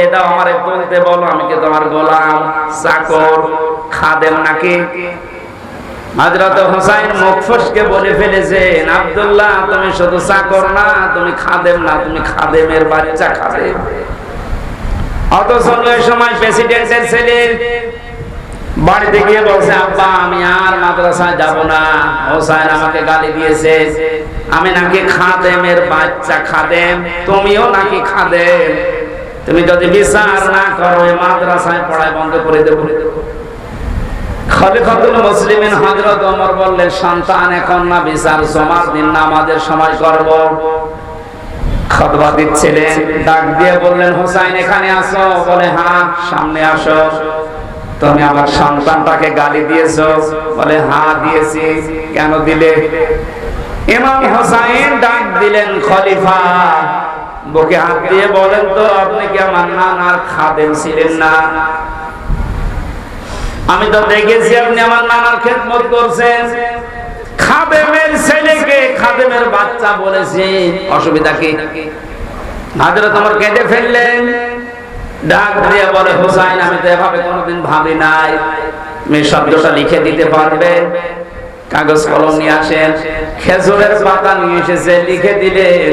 তুলে দাও আমারে বলো আমি কি তোমার গোলাম, চাকর, খাদেম নাকি? হযরত বলে বাচ্চা খাদেম। আমাকে গালি দিয়েছে, আমি নাকি খাদেমের বাচ্চা খাদেম, তুমিও নাকি খাদেম? তুমি যদি বিচার না করো মাদ্রাসায় পড়ায় বন্ধ করে দেবো। এখন আসো। বলে হ্যাঁ সামনে আসো। তুমি আমার সন্তানটাকে গালি দিয়েছ? বলে হ্যাঁ দিয়েছি। কেন দিলে? ইমাম হোসাইন ডাক দিলেন, খলিফা বুকে হাত দিয়ে বলেন তো, আপনি কি আমার নানার খাদেম ছিলেন না? আমি তো দেখেছি আপনি আমার নানার খেদমত করছেন। খাদেমের ছেলেকে খাদেমের বাচ্চা বলেছি। অসুবিধা কি? হাজরত আমার কেটে ফেললেন। ডাক দিয়ে বলে, হুসাইন, আমি তো এভাবে কোনোদিন ভাবি নাই। তুমি শব্দটা লিখে দিতে পারবে? কাগজ কলম নিয়ে আসেন। খেজুরের পাতা নিয়ে এসেছে, লিখে দিলেন।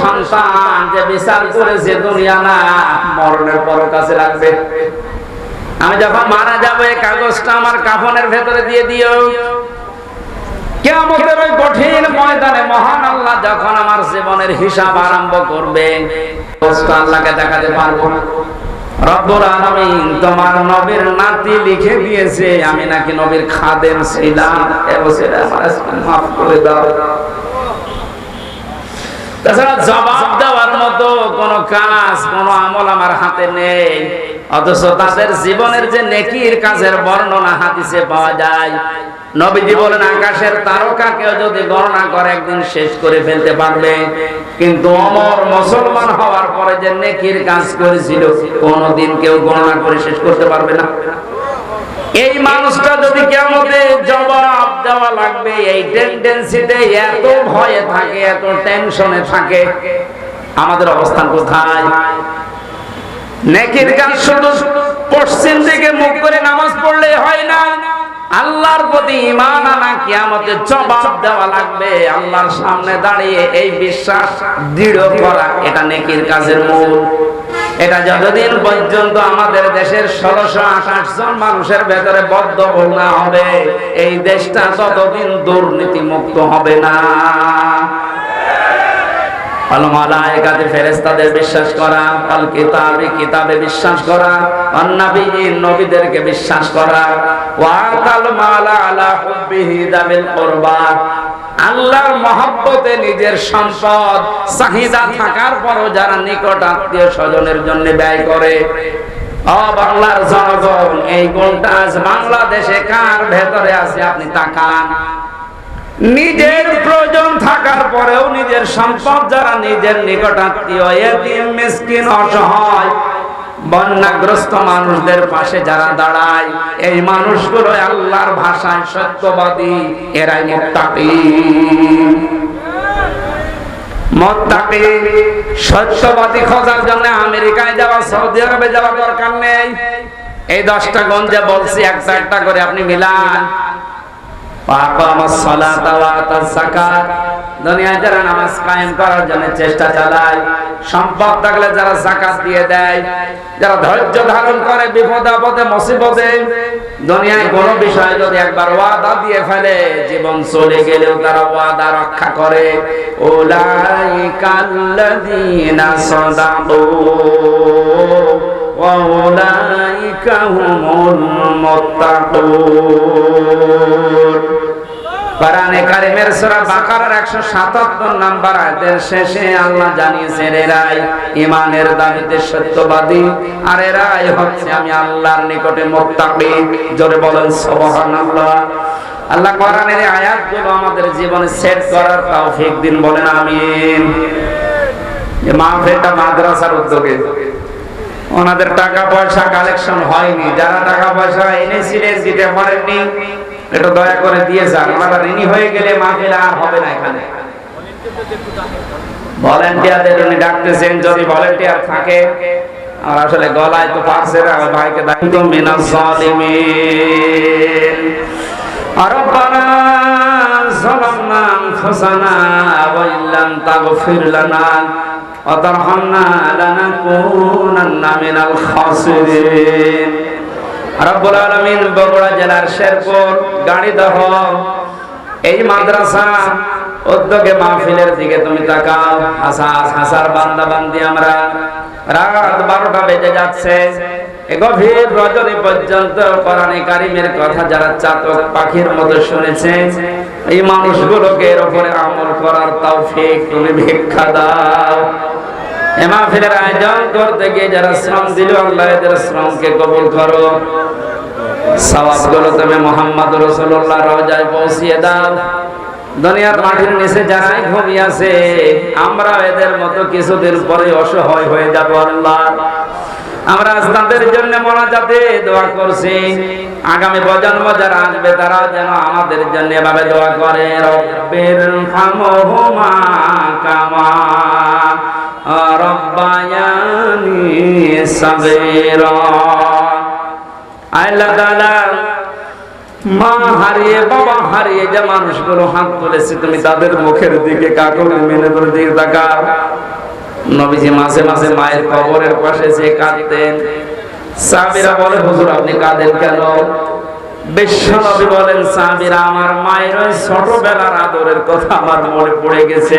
সন্তান যে বিচার করেছে দুনিয়া না, মরণের পর কাছে আমি যখন মারা যাব, এই কাগজটা আমার কাফনের ভেতরে দিয়ে দিও। কেয়ামতের ওই কঠিন ময়দানে মহান আল্লাহ যখন আমার জীবনের হিসাব আরম্ভ করবে আল্লাহকে দেখাতে পারব আলামিন তোমার নবীর নাতি লিখে দিয়েছে, আমি নাকি নবীর খাদেম ছিলাম। এবছর মাফ করে দাও। তাছাড়া জবাব দেওয়ার মতো কোন কাজ আমল আমার হাতে নেই। অথচ তাদের জীবনের যে নেকির কাজের বর্ণনা পাওয়া যায়। নবীজি বলেন, আকাশের যদি গণনা করে একদিন শেষ করে ফেলতে পারবে। কিন্তু অমর মুসলমান হওয়ার পরে যে নেকির কাজ করেছিল, কোনদিন কেউ গণনা করে শেষ করতে পারবে না। এই মানুষটা যদি কেমতে জবাব দেওয়া লাগবে, এই টেন্ডেন্সিতে এত ভয়ে থাকে, এত টেনশনে থাকে, আমাদের অবস্থান কোথায়? নেকির কাজ শুধু পশ্চিম দিকে মুখ করে নামাজ পড়লে হয় না। আল্লাহর প্রতি ইমান আনা কিয়ামতে জবাব দেওয়া লাগবে। আল্লাহর সামনে দাঁড়িয়ে এই বিশ্বাস দৃঢ় করা, এটা নেকির কাজের মূল। এটা যতদিন পর্যন্ত আমাদের দেশের ষোলোশো আঠাশ জন মানুষের ভেতরে বদ্ধ না হবে, এই দেশটা ততদিন দুর্নীতি মুক্ত হবে না। বিশ্বাস করা বিশ্বাস করা নবীদেরকে বিশ্বাস করা। আল্লাহর মহব্বতে নিজের সম্পদ, চাহিদা থাকার পরও যারা নিকট আত্মীয় স্বজনের জন্য ব্যয় করে। এই বাংলাদেশে কার ভেতরে আছে আপনি নিজের প্রয়োজন থাকার পরেও নিজের সম্পদ যারা নিজের নিকট আত্মীয় অসহায় বন্যাগ্রস্ত মানুষদের পাশে যারা দাঁড়ায়, এই মানুষগুলো আল্লাহর ভাষায় সত্যবাদী, এরাই মুক্তাকি খোঁজার জন্য আমেরিকায় যাওয়া দরকার নেই। এই দশটা গঞ্জে বলছি করে আপনি মিলান। দুনিয়ায় যারা নামাজ কায়েম করার জন্য চেষ্টা চালায়, সম্পদ থাকলে যারা জাকাত দিয়ে দেয়, যারা ধৈর্য ধারণ করে বিপদ আপদে, মুসিবতে, দুনিয়ায় কোন বিষয় যদি একবার ওয়াদা দিয়ে ফেলে, জীবন চলে গেলেও তারা ওয়াদা রক্ষা করে। ওলাইকাল্লাযীনা সাদাকু ওয়া ওলাইকা হুমুল মুত্তাকুন। কোরআনে কারিমের সূরা বাকারার 177 নাম্বার আয়াতের শেষে আল্লাহ জানিয়েছেন এরাই ঈমানের দাবিতে সত্যবাদী, আর এরাই হচ্ছে আমি আল্লাহর নিকটে মুত্তাকি। জোরে বলেন, সুবহানাল্লাহ। আল্লাহ কোরআনের এই আয়াতগুলো আমাদের জীবনে সেট করার তৌফিক দিন, বলেন আমিন। যে মাহফিলটা মাদ্রাসার উদ্যোগে। ওনাদের টাকা পয়সা কালেকশন হয়নি, যারা টাকা পয়সা এনেছিলেন দিতে পারেননি একটু দয়া করে দিয়ে যান ওনারা ঋণী হয়ে গেলে মাহফিল আর হবে না এখানে ভলেন্টিয়ারদের উনি ডাকতেছেন যদি ভলেন্টিয়ার থাকে আর আসলে গলায় তো পারছে না ওই ভাইকে দায়িত্ব মিনাস সালিমিন ربنا ظلمنا أنفسنا وإن لم تغفر لنا وترحمنا لنكونن من الخاسرين রব্বুল আলামিন বগুড়া জেলার শেরপুর, গাড়িদহ, এই মাদ্রাসা উদ্যোগে মাহফিলের দিকে তুমি তাকাও। হাসার হাসার বান্দা বান্দি আমরা। রাত বারোটা বেজে যাচ্ছে। গভীর রজনী পর্যন্ত কোরআনে কারিমের কথা যারা চাতক পাখির মতো শুনেছে, এই মানুষগুলোকে এর উপরে আমল করার তাও তৌফিক তুমি ভিক্ষা দাও। মাহফিলের আয়োজন করতে গিয়ে যারা শ্রম দিল, আল্লাহ এদের শ্রমকে কবুল করো। সওয়াবগুলো তুমি মোহাম্মদ রাসূলুল্লাহ রওজায় পৌঁছিয়ে দাও। দুনিয়ার মাটির নিচে যারাই ঘুমিয়ে আমরা এদের মতো কিছুদিন পরে অসহায় হয়ে যাব, আল্লাহ। আমরা আজ তাদের জন্য মোনাজাতে দোয়া করছি। আগামী প্রজন্ম যারা আসবে তারা যেন আমাদের জন্য এভাবে দোয়া করে, রব্বির হামহুমা কামা রব্বায়ানি সাগীরা। আল্লাহ তাআলা মা হারিয়ে, বাবা হারিয়ে যে মানুষগুলো হাত তুলেছে, তুমি তাদের মুখের দিকে কাকুর মেলে করে দিকে তাকাও। নবীজি মাঝে মাঝে মায়ের কবরের পাশে যে কাঁদতেন। সাবিরা বলে, হুজুর, আপনি কাঁদেন কেন? বিশ্ব নবী বলেন সাবিরা আমার মায়ের ওই ছোটবেলার আদরের কথা আমার মনে পড়ে গেছে।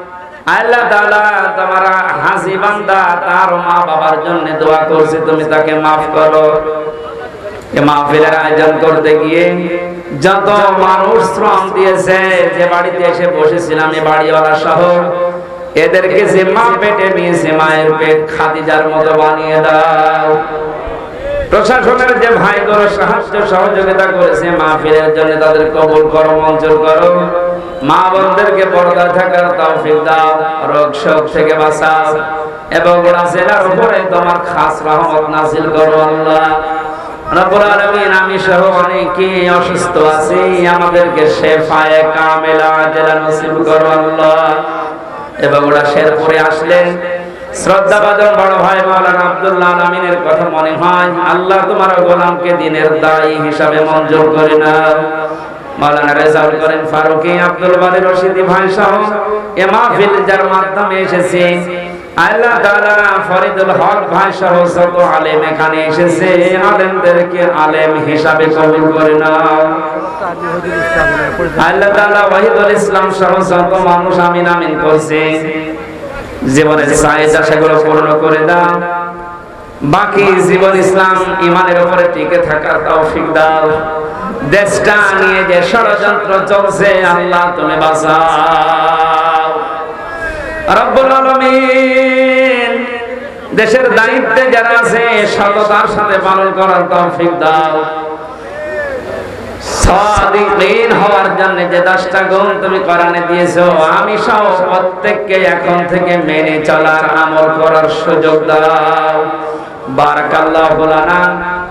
আয়োজন করতে গিয়ে যত মানুষ শ্রম দিয়েছে, যে বাড়িতে এসে বসেছিলাম সহ, এদেরকে যে মা পেটে নিয়েছে মায়ের পেট খাদিজার মতো বানিয়ে দাও। প্রশাসনের যে ভাই ভাইগুলো সাহায্য সহযোগিতা করেছে, মাহফিলের জন্য তাদের কবুল করো, মঞ্জুর করো। মা বোনদেরকে পর্দা থাকার তৌফিক দাও, রোগ শোক থেকে বাঁচাও। এবং জেলার উপরে তোমার খাস রহমত নাজিল করো আল্লাহ। রব্বুল আলামিন, আমি সহ অনেকে অসুস্থ আছি, আমাদেরকে শেফায়ে কামেলা নসিব করো আল্লাহ। এবং ওরা আসলেন শ্রদ্ধা বাদন বড় ভাই মাওলানা আব্দুল্লাহ কথা মনে হয়, আল্লাহ তোমার গোলামকে দিনের দায়ী হিসাবে মঞ্জুর করে নাও। মাওলানা রেজাউল করেন ফারুকি আব্দুল বাদী রশিদি ভাই এ মাহফিল যার মাধ্যমে এসেছে। আল্লাহ তাআলা ফরিদুল হক ভাই সহ যত আলেম এখানে এসেছে, আলেমদেরকে আলেম হিসাবে কবুল করে আল্লাহ তাআলা ওয়াহিদুল ইসলাম সহ যত মানুষ আমিন আমিন করছে চাহিদা সেগুলো পূর্ণ করে দাও। বাকি জীবন ইসলাম ইমানের উপরে টিকে থাকার তৌফিক দাও। দেশটা নিয়ে যে ষড়যন্ত্র চলছে, আল্লাহ তুমি বাঁচাও। রব্বুল আলামিন দেশের দায়িত্বে যারা আছে সততার সাথে পালন করার তৌফিক দাও। সাদিকিন হওয়ার জন্য যে দশটা গুণ তুমি কোরআনে দিয়েছ, আমি সহ প্রত্যেককে এখন থেকে মেনে চলার আমল করার সুযোগ দাও। বারাকাল্লাহু লানা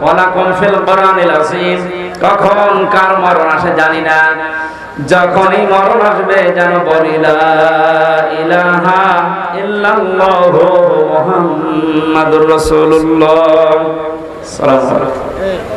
ওয়া লাকুম ফিল কোরআনিল আযীম কখন কার মরণ আসে জানি না যখনই মরণ আসবে যেন বলি লা ইলাহা ইল্লাল্লাহু মুহাম্মাদুর রাসূলুল্লাহ সাল্লাল্লাহু আলাইহি